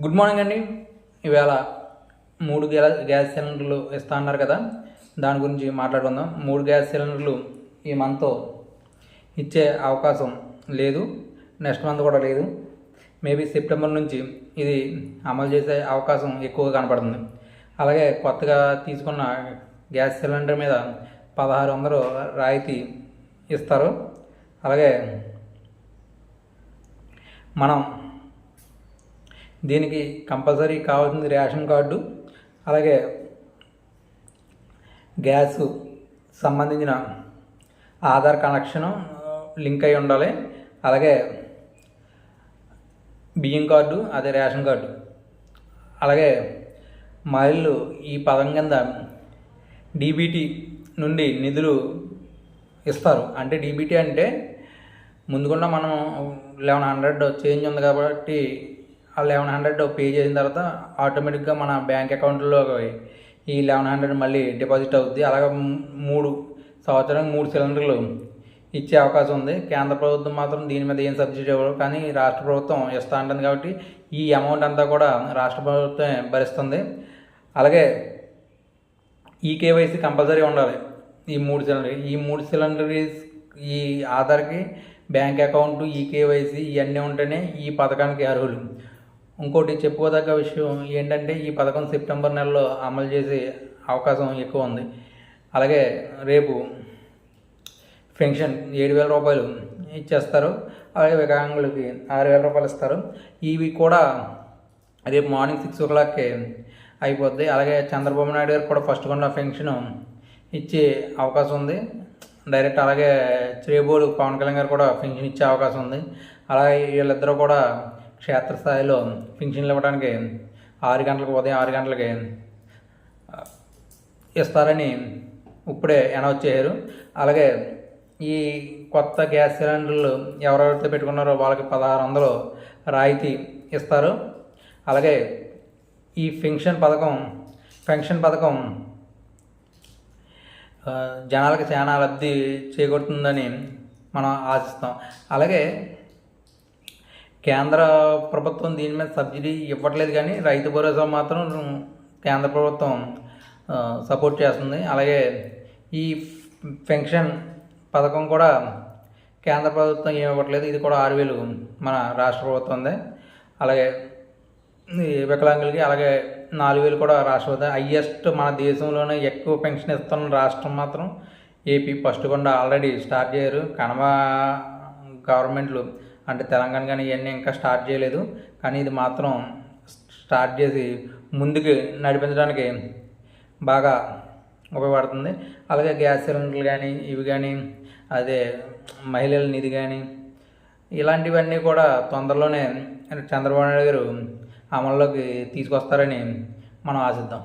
Good morning అండి. ఇవాళ మూడు గ్యా గ్యాస్ సిలిండర్లు ఇస్తా అన్నారు కదా. దాని గురించి మాట్లాడుకుందాం. మూడు గ్యాస్ సిలిండర్లు ఈ మంత్ ఇచ్చే అవకాశం లేదు. నెక్స్ట్ మంత్ కూడా లేదు. మేబీ సెప్టెంబర్ నుంచి ఇది అమలు చేసే అవకాశం ఎక్కువగా కనపడుతుంది. అలాగే కొత్తగా తీసుకున్న గ్యాస్ సిలిండర్ మీద పదహారు వందలు రాయితీ ఇస్తారు. అలాగే మనం దీనికి కంపల్సరీ కావాల్సింది రేషన్ కార్డు అలాగే గ్యాస్ సంబంధించిన ఆధార్ కనెక్షను లింక్ అయి ఉండాలి. అలాగే బియ్యం కార్డు అదే రేషన్ కార్డు. అలాగే మహిళలు ఈ పదం కింద డీబీటీ నుండి నిధులు ఇస్తారు. అంటే డీబీటీ అంటే ముందుకుండా మనం లెవెన్ హండ్రెడ్ చేంజ్ ఉంది కాబట్టి ఆ లెవెన్ హండ్రెడ్ పే చేసిన తర్వాత ఆటోమేటిక్గా మన బ్యాంక్ అకౌంట్లో ఈ లెవెన్ హండ్రెడ్ మళ్ళీ డిపాజిట్ అవుద్ది. అలాగే మూడు సంవత్సరానికి మూడు సిలిండర్లు ఇచ్చే అవకాశం ఉంది. కేంద్ర ప్రభుత్వం మాత్రం దీని మీద ఏం సబ్సిడీ ఇవ్వరు కానీ రాష్ట్ర ప్రభుత్వం ఇస్తా ఉంటుంది కాబట్టి ఈ అమౌంట్ అంతా కూడా రాష్ట్ర ప్రభుత్వమే భరిస్తుంది. అలాగే ఈ కేవైసీ కంపల్సరీ ఉండాలి. ఈ మూడు సిలిండర్ ఈ మూడు సిలిండర్ ఈ ఆధార్కి బ్యాంక్ అకౌంట్ ఈ కేవైసీ ఇవన్నీ ఉంటేనే ఈ పథకానికి అర్హులు. ఇంకోటి చెప్పుకోదగ్గ విషయం ఏంటంటే ఈ పథకం సెప్టెంబర్ నెలలో అమలు చేసే అవకాశం ఎక్కువ ఉంది. అలాగే రేపు పెన్షన్ ఏడు వేల రూపాయలు ఇచ్చేస్తారు. అలాగే వికలాంగులకి ఆరు వేల రూపాయలు ఇస్తారు. ఇవి కూడా రేపు మార్నింగ్ సిక్స్ ఓ క్లాక్కి అయిపోద్ది. అలాగే చంద్రబాబు నాయుడు గారు కూడా ఫస్ట్ కొన్న పెన్షన్ ఇచ్చే అవకాశం ఉంది. డైరెక్ట్ అలాగే చేబోలు పవన్ కళ్యాణ్ గారు కూడా పెన్షన్ ఇచ్చే అవకాశం ఉంది. అలాగే వీళ్ళిద్దరూ కూడా క్షేత్రస్థాయిలో పెన్షన్లు ఇవ్వడానికి ఆరు గంటలకు ఉదయం ఆరు గంటలకి ఇస్తారని ఇప్పుడే అనౌన్స్ చేశారు. అలాగే ఈ కొత్త గ్యాస్ సిలిండర్లు ఎవరెవరితో పెట్టుకున్నారో వాళ్ళకి పదహారు వందలు రాయితీ ఇస్తారు. అలాగే ఈ పెన్షన్ పథకం పెన్షన్ పథకం జనాలకు చాలా లబ్ధి చేకూరుతుందని మనం ఆశిస్తాం. అలాగే కేంద్ర ప్రభుత్వం దీని మీద సబ్సిడీ ఇవ్వట్లేదు కానీ రైతు భరోసా మాత్రం కేంద్ర ప్రభుత్వం సపోర్ట్ చేస్తుంది. అలాగే ఈ పెన్షన్ పథకం కూడా కేంద్ర ప్రభుత్వం ఏమి ఇవ్వట్లేదు. ఇది కూడా ఆరు వేలు మన రాష్ట్ర ప్రభుత్వందే అలాగే వికలాంగులకి అలాగే నాలుగు వేలు కూడా రాష్ట్ర ప్రభుత్వం హయ్యెస్ట్ మన దేశంలోనే ఎక్కువ పెన్షన్ ఇస్తున్న రాష్ట్రం మాత్రం ఏపీ ఫస్ట్ కొండ ఆల్రెడీ స్టార్ట్ చేయరు. కనమ గవర్నమెంట్లు అంటే తెలంగాణ కానీ ఇవన్నీ ఇంకా స్టార్ట్ చేయలేదు. కానీ ఇది మాత్రం స్టార్ట్ చేసి ముందుకు నడిపించడానికి బాగా ఉపయోగపడుతుంది. అలాగే గ్యాస్ సిలిండర్లు కానీ ఇవి కానీ అదే మహిళల నిధి కానీ ఇలాంటివన్నీ కూడా తొందరలోనే చంద్రబాబు నాయుడు గారు అమల్లోకి తీసుకొస్తారని మనం ఆశిద్దాం.